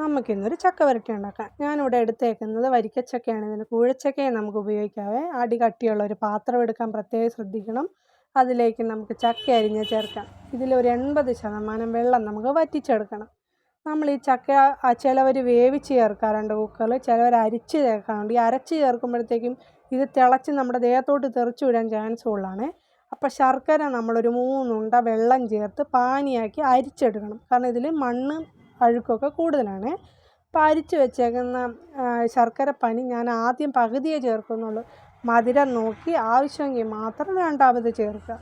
നമുക്കിന്നൊരു ചക്ക വരട്ടി ഉണ്ടാക്കാം. ഞാനിവിടെ എടുത്തേക്കുന്നത് വരിക്കച്ചക്കയാണ്. ഇതിന് കൂഴച്ചക്കയെ നമുക്ക് ഉപയോഗിക്കാവേ. അടി കട്ടിയുള്ള ഒരു പാത്രം എടുക്കാൻ പ്രത്യേകം ശ്രദ്ധിക്കണം. അതിലേക്ക് നമുക്ക് ചക്ക അരിഞ്ഞ് ചേർക്കാം. ഇതിലൊരു എൺപത് ശതമാനം വെള്ളം നമുക്ക് വറ്റിച്ചെടുക്കണം. നമ്മൾ ഈ ചക്ക ചിലവർ വേവിച്ച് ചേർക്കാറുണ്ട് കുക്കറിൽ. ചിലവർ അരിച്ച് ചേർക്കാറുണ്ട്. ഈ അരച്ച് ചേർക്കുമ്പോഴത്തേക്കും ഇത് തിളച്ച് നമ്മുടെ ദേഹത്തോട്ട് തെറിച്ചു വിടാൻ ചാൻസ് ഉള്ളതാണ്. അപ്പോൾ ശർക്കര നമ്മളൊരു മൂന്നുണ്ട വെള്ളം ചേർത്ത് പാനിയാക്കി അരിച്ചെടുക്കണം. കാരണം ഇതിൽ മണ്ണ് അഴുക്കൊക്കെ കൂടുതലാണ്. അപ്പോൾ അരിച്ച് വെച്ചേക്കുന്ന ശർക്കര പനി ഞാൻ ആദ്യം പകുതിയേ ചേർക്കുന്നുള്ളൂ. മധുരം നോക്കി ആവശ്യമെങ്കിൽ മാത്രം രണ്ടാമത് ചേർക്കുക.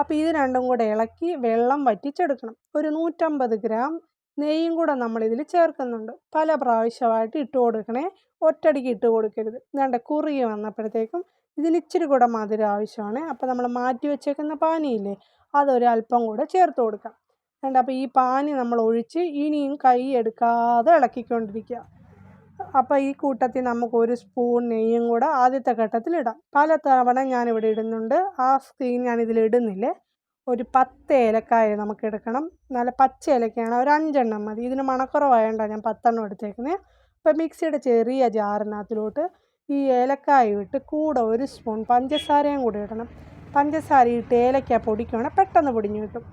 അപ്പോൾ ഇത് രണ്ടും കൂടെ ഇളക്കി വെള്ളം വറ്റിച്ചെടുക്കണം. ഒരു നൂറ്റമ്പത് ഗ്രാം നെയ്യും കൂടെ നമ്മളിതിൽ ചേർക്കുന്നുണ്ട്. പല പ്രാവശ്യമായിട്ട് ഇട്ട് കൊടുക്കണേ. ഒറ്റടിക്ക് ഇട്ട് കൊടുക്കരുത്. വേണ്ട കുറുകി വന്നപ്പോഴത്തേക്കും ഇതിന് ഇച്ചിരി കൂടെ മധുരം ആവശ്യമാണ്. അപ്പോൾ നമ്മൾ മാറ്റി വെച്ചേക്കുന്ന പാനിയില്ലേ അതൊരു അല്പം കൂടെ ചേർത്ത് കൊടുക്കാം. വേണ്ട അപ്പോൾ ഈ പാനി നമ്മൾ ഒഴിച്ച് ഇനിയും കൈ എടുക്കാതെ ഇളക്കിക്കൊണ്ടിരിക്കുക. അപ്പോൾ ഈ കൂട്ടത്തിൽ നമുക്ക് ഒരു സ്പൂൺ നെയ്യും കൂടെ ആദ്യത്തെ ഘട്ടത്തിൽ ഇടാം. പല തവണ ഞാനിവിടെ ഇടുന്നുണ്ട്. ആ സ്ക്രീൻ ഞാനിതിൽ ഇടുന്നില്ലേ. ഒരു പത്ത് ഏലക്കായ നമുക്ക് എടുക്കണം. നല്ല പച്ച ഏലക്കയാണ്. ഒരു അഞ്ചെണ്ണം മതി. ഇതിന് മണക്കുറവായതുകൊണ്ടാണ് ഞാൻ പത്തെണ്ണം എടുത്തേക്കുന്നത് അപ്പോൾ മിക്സിയുടെ ചെറിയ ജാറിനകത്തിലോട്ട് ഈ ഏലക്കായ ഇട്ട് കൂടെ ഒരു സ്പൂൺ പഞ്ചസാരയും കൂടി ഇടണം. പഞ്ചസാര ഇട്ട് ഏലക്ക പൊടിക്കുകയാണെങ്കിൽ പെട്ടെന്ന് പൊടിഞ്ഞു കിട്ടും.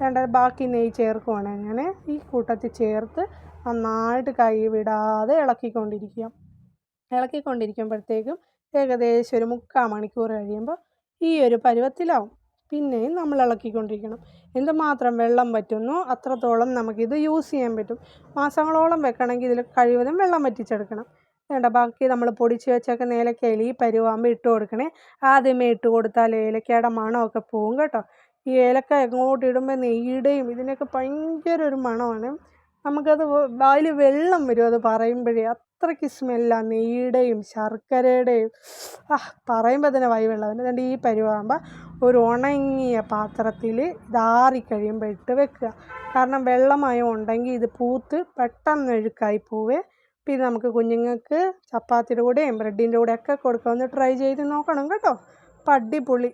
വേണ്ട ബാക്കി നെയ്യ് ചേർക്കുവാണ് അങ്ങനെ ഈ കൂട്ടത്തിൽ ചേർത്ത് നന്നായിട്ട് കൈ വിടാതെ ഇളക്കിക്കൊണ്ടിരിക്കുക. ഇളക്കിക്കൊണ്ടിരിക്കുമ്പോഴത്തേക്കും ഏകദേശം ഒരു മുക്കാൽ മണിക്കൂർ കഴിയുമ്പോൾ ഈ ഒരു പരുവത്തിലാവും. പിന്നെയും നമ്മൾ ഇളക്കിക്കൊണ്ടിരിക്കണം. എന്തുമാത്രം വെള്ളം പറ്റുന്നു അത്രത്തോളം നമുക്കിത് യൂസ് ചെയ്യാൻ പറ്റും. മാസങ്ങളോളം വെക്കണമെങ്കിൽ ഇതിൽ കഴിവതും വെള്ളം വറ്റിച്ചെടുക്കണം. വേണ്ട ബാക്കി നമ്മൾ പൊടിച്ച് വെച്ചൊക്കെ ഏലക്കയിൽ ഈ പരുവാകുമ്പോൾ ഇട്ട് കൊടുക്കണേ. ആദ്യമേ ഇട്ട് കൊടുത്താൽ ഏലക്കയുടെ മണമൊക്കെ പോവും കേട്ടോ. ഈ ഏലക്ക എങ്ങോട്ട് ഇടുമ്പോൾ നെയ്യുടെയും ഇതിനൊക്കെ ഭയങ്കര ഒരു മണമാണ്. നമുക്കത് വായിൽ വെള്ളം വരും അത് പറയുമ്പോഴേ. അത്രയ്ക്ക് സ്മെല്ലാണ് നെയ്യുടെയും ശർക്കരയുടെയും. ആ പറയുമ്പോൾ തന്നെ വായി വെള്ളം. വരും ഈ പരുവാകുമ്പോൾ ഒരു ഉണങ്ങിയ പാത്രത്തിൽ ഇതാറി കഴിയുമ്പോൾ ഇട്ട് വെക്കുക. കാരണം വെള്ളമയം ഉണ്ടെങ്കിൽ ഇത് പൂത്ത് പെട്ടെന്ന് എഴുക്കായി പോവേ. പിന്നെ നമുക്ക് കുഞ്ഞുങ്ങൾക്ക് ചപ്പാത്തിയുടെ കൂടെയും ബ്രെഡിന്റെ കൂടെയൊക്കെ കൊടുക്കാം ട്രൈ ചെയ്ത് നോക്കണം കേട്ടോ. അപ്പം അടിപൊളി.